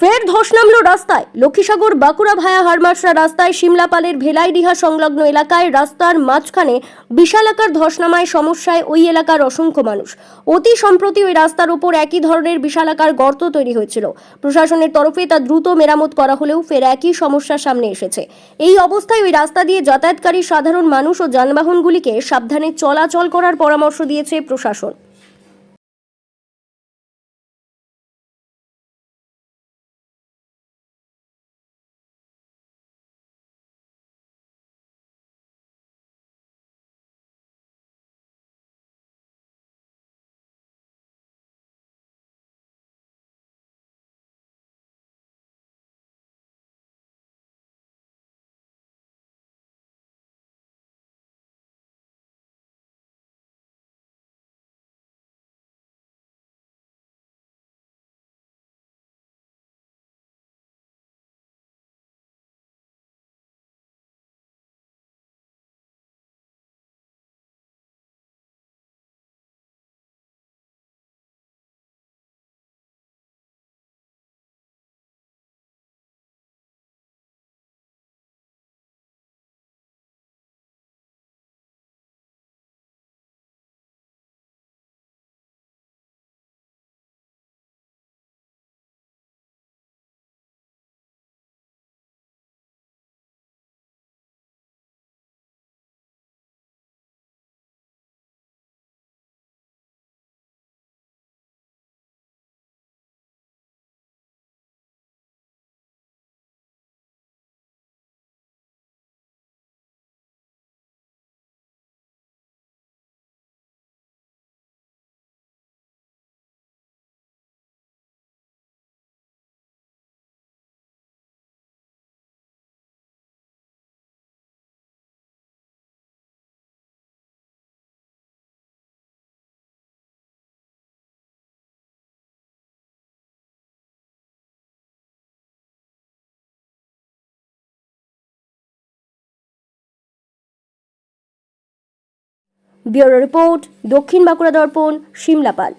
ফের ধস নামলো রাস্তায়। লক্ষ্মীসাগর, বাঁকুড়া ভায়া হারমাসরা রাস্তায় সিমলাপালের ভেলাইডিহা সংলগ্ন এলাকায় রাস্তার মাঝখানে বিশালাকার ধস নামায় সমস্যায় ওই এলাকার অসংখ্য মানুষ। অতি সম্প্রতি ওই রাস্তার উপর একই ধরনের বিশালাকার গর্ত তৈরি হয়েছিল। প্রশাসনের তরফে তা দ্রুত মেরামত করা হলেও ফের একই সমস্যা সামনে এসেছে। এই অবস্থায় ওই রাস্তা দিয়ে যাতায়াতকারী সাধারণ মানুষ ও যানবাহনগুলিকে সাবধানে চলাচল করার পরামর্শ দিয়েছে প্রশাসন। ব্যুরো রিপোর্ট দক্ষিণ বাঁকুড়া দর্পণ সিমলাপাল